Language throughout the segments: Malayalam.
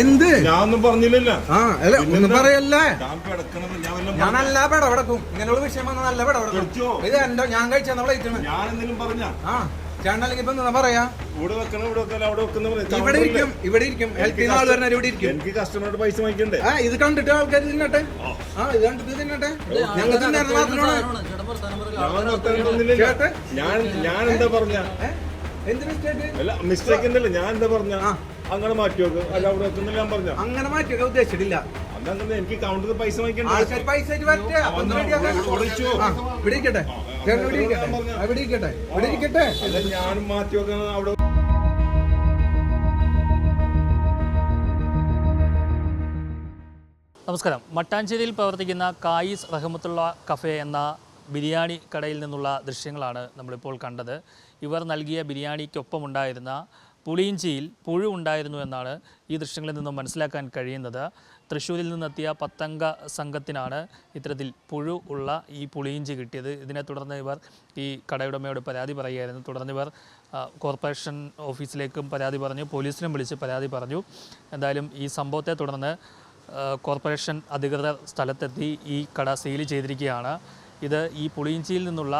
എന്ത്? ഞാൻ ഒന്നും പറഞ്ഞില്ലല്ലോ. ആ അല്ല ഒന്നും പറയല്ലേ. ഞാൻ കിടക്കണത് ഞാൻ വല്ലതും ഞാൻ നല്ല പെടപെടക്കും. ഇങ്ങനെയുള്ള വിഷയം വന്ന നല്ല പെടപെടക്കും. പഠിച്ചോ? ഇത് എന്റെ ഞാൻ കഴിച്ച നമ്മളെ ഞാൻ എന്തെങ്കിലും പറഞ്ഞ? ആ ഇപ്പൊ എന്താ പറയാ? ഇവിടെ വെക്കണം ഇവിടെ വെക്കണം അവിടെ വെക്കുന്ന ഇവിടെ ഇരിക്കും ഇവിടെ ഇരിക്കും. ഹെൽത്തിൽ നിന്ന് ആൾ വരുന്നവർ ഇവിടെ ഇരിക്കും. എനിക്ക് കസ്റ്റമറുടെ പൈസ വാങ്ങിക്കണ്ടേ? ആ ഇത് കണ്ടിട്ട് ആൾക്കാർ തിന്നട്ടെ? ആ. ഇത് കണ്ടിട്ട് തിന്നട്ടെ? ഞങ്ങൾ തിന്നായിരുന്നു മാത്രമാണ് ഞാൻ? ഞാൻ എന്താ പറഞ്ഞ? എന്ത് മിസ്റ്റേക്ക് ഞാൻ എന്താ പറഞ്ഞ. അങ്ങനെ മാറ്റി വെക്കും. അല്ല അവിടെ വെക്കുന്നില്ല ഞാൻ പറഞ്ഞ. അങ്ങനെ മാറ്റിയൊക്കെ ഉദ്ദേശിച്ചിട്ടില്ല. എനിക്ക് കൗണ്ടറിൽ പൈസ വാങ്ങിക്കണ്ടേ? ആൾക്കാർ പൈസ ഇവിടെ ഇരിക്കട്ടെ. ഇവിടെ ഇരിക്കട്ടെ. ഇരിക്കട്ടെ. ഞാനും മാറ്റി അവിടെ നമസ്കാരം. മട്ടാഞ്ചേരിയിൽ പ്രവർത്തിക്കുന്ന കായിസ് റഹമത്തുള്ള കഫേ എന്ന ബിരിയാണി കടയിൽ നിന്നുള്ള ദൃശ്യങ്ങളാണ് നമ്മളിപ്പോൾ കണ്ടത്. ഇവർ നൽകിയ ബിരിയാണിക്കൊപ്പമുണ്ടായിരുന്ന പുളിയിഞ്ചിയിൽ പുഴു ഉണ്ടായിരുന്നു എന്നാണ് ഈ ദൃശ്യങ്ങളിൽ നിന്നും മനസ്സിലാക്കാൻ കഴിയുന്നത്. തൃശ്ശൂരിൽ നിന്നെത്തിയ പത്തംഗ സംഘത്തിനാണ് ഇത്തരത്തിൽ പുഴു ഉള്ള ഈ പുളിയിഞ്ചി കിട്ടിയത്. ഇതിനെ തുടർന്ന് ഇവർ ഈ കടയുടമയോട് പരാതി പറയുകയായിരുന്നു. തുടർന്ന് ഇവർ കോർപ്പറേഷൻ ഓഫീസിലേക്കും പരാതി പറഞ്ഞു പോലീസിനും വിളിച്ച് പരാതി പറഞ്ഞു. എന്തായാലും ഈ സംഭവത്തെ തുടർന്ന് കോർപ്പറേഷൻ അധികൃതർ സ്ഥലത്തെത്തി ഈ കട സീൽ ചെയ്തിരിക്കുകയാണ്. ഇത് ഈ പുളിയിഞ്ചിയിൽ നിന്നുള്ള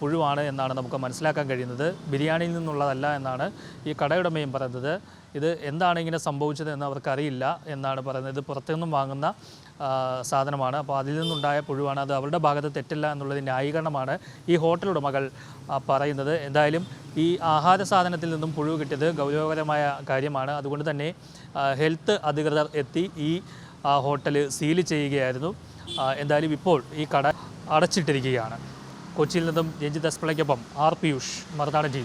പുഴുവാണ് എന്നാണ് നമുക്ക് മനസ്സിലാക്കാൻ കഴിയുന്നത്. ബിരിയാണിയിൽ നിന്നുള്ളതല്ല എന്നാണ് ഈ കടയുടമയും പറയുന്നത്. ഇത് എന്താണ് ഇങ്ങനെ സംഭവിച്ചത് എന്ന് അവർക്കറിയില്ല എന്നാണ് പറയുന്നത്. ഇത് പുറത്തുനിന്നും വാങ്ങുന്ന സാധനമാണ്. അപ്പോൾ അതിൽ നിന്നുണ്ടായ പുഴുവാണ്. അത് അവരുടെ ഭാഗത്ത് തെറ്റില്ല എന്നുള്ളത് ന്യായീകരണമാണ് ഈ ഹോട്ടൽ ഉടമകൾ പറയുന്നത്. എന്തായാലും ഈ ആഹാര സാധനത്തിൽ നിന്നും പുഴു കിട്ടിയത് ഗൗരവകരമായ കാര്യമാണ്. അതുകൊണ്ട് തന്നെ ഹെൽത്ത് അധികൃതർ എത്തി ഈ ഹോട്ടൽ സീൽ ചെയ്യുകയായിരുന്നു. എന്തായാലും ഇപ്പോൾ ഈ കട അടച്ചിട്ടിരിക്കുകയാണ്. കൊച്ചിയിൽ നിന്നും രഞ്ജിത് അസ്പിളയ്ക്കൊപ്പം ആർ പിയൂഷ് മറുനാടൻ ടി